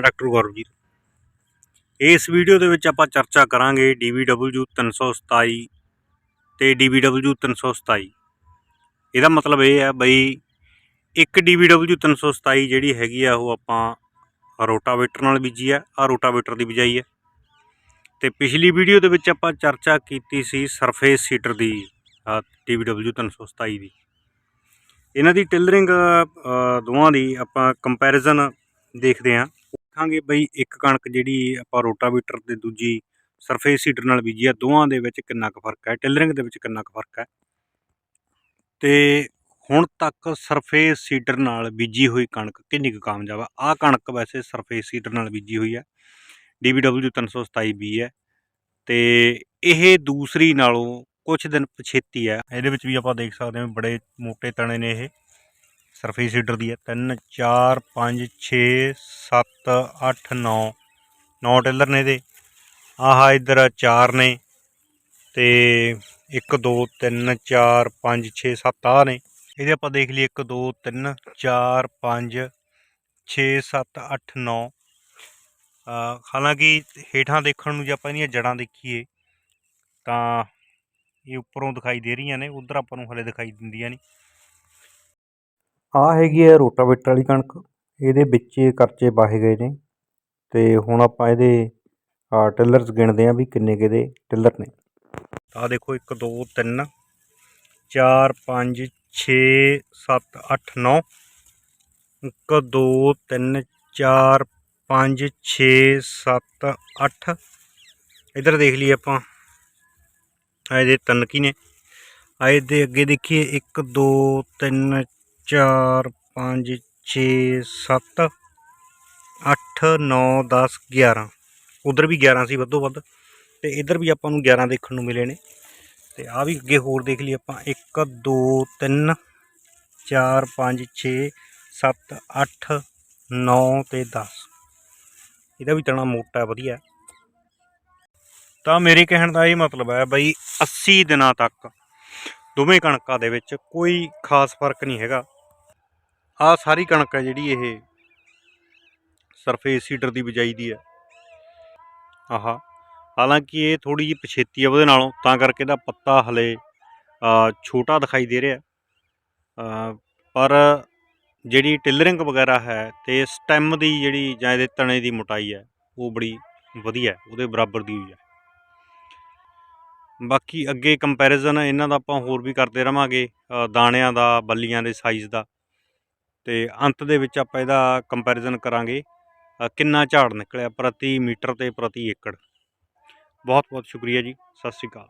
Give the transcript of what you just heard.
Doctor ਗੌਰਵਜੀਤ। ਇਸ video ਦੇ ਵਿੱਚ ਆਪਾਂ ਚਰਚਾ ਕਰਾਂਗੇ DBW 327 ਤੇ DBW 327 ਇਹਦਾ ਮਤਲਬ ਇਹ ਹੈ ਬਈ ਇੱਕ DBW 327 ਜਿਹੜੀ ਹੈਗੀ ਆ ਉਹ ਆਪਾਂ ਰੋਟਾਵੇਟਰ ਨਾਲ ਬੀਜੀ ਆ ਆ ਰੋਟਾਵੇਟਰ ਦੀ ਬਿਜਾਈ ਹੈ ਤੇ ਪਿਛਲੀ ਵੀਡੀਓ ਦੇ ਵਿੱਚ ਆਪਾਂ ਚਰਚਾ ਕੀਤੀ ਸੀ ਸਰਫੇਸ ਸੀਟਰ ਦੀ DBW 327 ਦੀ। ਇਹਨਾਂ ਦੀ ਟਿਲਰਿੰਗ ਦੋਵਾਂ ਦੀ ਆਪਾਂ ਕੰਪੈਰੀਜ਼ਨ ਦੇਖਦੇ ਹਾਂ ਦੇਖਾਂਗੇ ਬਈ ਇੱਕ ਕਣਕ ਜਿਹੜੀ ਆਪਾਂ ਰੋਟਾਵੀਟਰ ਤੇ ਦੂਜੀ ਸਰਫੇਸ ਸੀਡਰ ਨਾਲ ਬੀਜੀ ਆ, ਦੋਵਾਂ ਦੇ ਵਿੱਚ ਕਿੰਨਾ ਕੁ ਫ਼ਰਕ ਹੈ? ਟਿਲਰਿੰਗ ਦੇ ਵਿੱਚ ਕਿੰਨਾ ਕੁ ਫ਼ਰਕ ਹੈ? ਤੇ ਹੁਣ ਤੱਕ ਸਰਫੇਸ ਸੀਡਰ ਨਾਲ ਬੀਜੀ ਹੋਈ ਕਣਕ ਕਿੰਨੀ ਕੁ ਕਾਮਯਾਬ ਆ? ਆਹ ਕਣਕ ਵੈਸੇ ਸਰਫੇਸ ਸੀਡਰ ਨਾਲ ਬੀਜੀ ਹੋਈ ਹੈ DBW 327 ਬੀ ਹੈ ਤੇ ਇਹ ਦੂਸਰੀ ਨਾਲੋਂ ਕੁਝ ਦਿਨ ਪਛੇਤੀ ਹੈ। ਇਹਦੇ ਵਿੱਚ ਵੀ ਆਪਾਂ ਦੇਖ ਸਕਦੇ ਹਾਂ ਬੜੇ ਮੋٹے ਤਣੇ ਨੇ ਇਹ। ਸਰਫੇਸ ਸੀਡਰ ਦੀ ਹੈ। 3 4 5 6 7 8 9 9 ਟੇਲਰ ਨੇ ਇਹਦੇ। ਆਹ ਇੱਧਰ 4 ਨੇ ਤੇ 1 2 3 4 5 6 7 ਆ ਨੇ। ਇਹਦੇ ਆਪਾਂ ਦੇਖ ਲਈ 1 2 3 4 5 6 7 8 9 ਹਾਲਾਂਕਿ ਹੇਠਾਂ ਦੇਖਣ ਨੂੰ ਜੇ ਆਪਾਂ ਇਹਦੀਆਂ ਜੜਾਂ ਦੇਖੀਏ, ਤਾਂ ਇਹ ਉੱਪਰੋਂ ਦਿਖਾਈ ਦੇ ਰਹੀਆਂ ਨੇ, ਉਧਰ ਆਪਾਂ ਨੂੰ ਹਲੇ ਦਿਖਾਈ ਦਿੰਦੀਆਂ ਨਹੀਂ। ਆ ਹੈਗੀ ਹੈ ਰੋਟਾਵੇਟਰ ਵਾਲੀ ਕਣਕ। ਇਹਦੇ ਵਿੱਚ ਕਰਚੇ ਵਾਹੇ ਗਏ ਨੇ ਤੇ ਹੁਣ ਆਪਾਂ ਇਹਦੇ ਟਿਲਰਸ ਗਿਣਦੇ ਆ ਵੀ ਕਿੰਨੇ ਕਿਹਦੇ ਟਿਲਰ ਨੇ। ਆ ਦੇਖੋ 1 2 3 4 5 6 7 8 9 1 2 3 4 5 6 7 8 ਇਧਰ ਦੇਖ ਲਈਏ ਆਪਾਂ। ਆ ਇਹਦੇ ਤਿੰਨ ਕੀ ਨੇ। ਆ ਇਹਦੇ ਅੱਗੇ ਦੇਖੀਏ। 1 2 3 4 5 6 7 8 9 10 11 ਉਧਰ ਵੀ 11 ਸੀ ਵੱਧੋ ਵੱਧ ਤੇ ਇਧਰ ਵੀ ਆਪਾਂ ਨੂੰ 11 ਦੇਖਣ ਨੂੰ ਮਿਲੇ ਨੇ। ਤੇ ਆ ਵੀ ਅੱਗੇ ਹੋਰ ਦੇਖ ਲਈ ਆਪਾਂ। 1 2 3 4 5 6 7 8 9 ਤੇ 10 ਇਹਦਾ ਵੀ ਤਣਾ ਮੋਟਾ ਵਧੀਆ ਤਾਂ ਮੇਰੇ ਕਹਿਣ ਦਾ ਇਹ ਮਤਲਬ ਹੈ ਬਈ 80 ਦਿਨਾਂ ਤੱਕ ਦੋਵੇਂ ਕਣਕਾਂ ਦੇ ਵਿੱਚ ਕੋਈ ਖਾਸ ਫ਼ਰਕ ਨਹੀਂ ਹੈਗਾ। ਆ ਸਾਰੀ ਕਣਕ ਹੈ ਜਿਹੜੀ ਇਹ ਸਰਫੇਸ ਸੀਡਰ ਦੀ ਬਿਜਾਈ ਦੀ ਹੈ। ਆਹਾ, ਹਾਲਾਂਕਿ ਇਹ ਥੋੜੀ ਜਿਹੀ ਪਛੇਤੀ ਹੈ ਉਹਦੇ ਨਾਲੋਂ, ਤਾਂ ਕਰਕੇ ਇਹਦਾ ਪੱਤਾ ਹਲੇ ਛੋਟਾ ਦਿਖਾਈ ਦੇ ਰਿਹਾ। ਪਰ ਜਿਹੜੀ ਟਿਲਰਿੰਗ ਵਗੈਰਾ ਹੈ ਤੇ ਸਟੈਮ ਦੀ ਜਿਹੜੀ ਜਾਂ ਇਹਦੇ ਤਣੇ ਦੀ ਮੋਟਾਈ ਹੈ, ਉਹ ਬੜੀ ਵਧੀਆ ਉਹਦੇ ਬਰਾਬਰ ਦੀ ਹੋਈ ਹੈ। ਬਾਕੀ ਅੱਗੇ ਕੰਪੈਰੀਜ਼ਨ ਇਹਨਾਂ ਦਾ ਆਪਾਂ ਹੋਰ ਵੀ ਕਰਦੇ ਰਵਾਂਗੇ ਦਾਣਿਆਂ ਦਾ, ਬੱਲੀਆਂ ਦੇ ਸਾਈਜ਼ ਦਾ। ਤੇ ਅੰਤ ਦੇ ਵਿੱਚ ਆਪਾਂ ਇਹਦਾ ਕੰਪੈਰੀਜ਼ਨ ਕਰਾਂਗੇ। ਕਿੰਨਾ ਝਾੜ ਨਿਕਲਿਆ ਪ੍ਰਤੀ ਮੀਟਰ ਤੇ ਪ੍ਰਤੀ ਏਕੜ? ਬਹੁਤ ਬਹੁਤ ਸ਼ੁਕਰੀਆ ਜੀ। ਸਤਿ ਸ਼੍ਰੀ ਅਕਾਲ।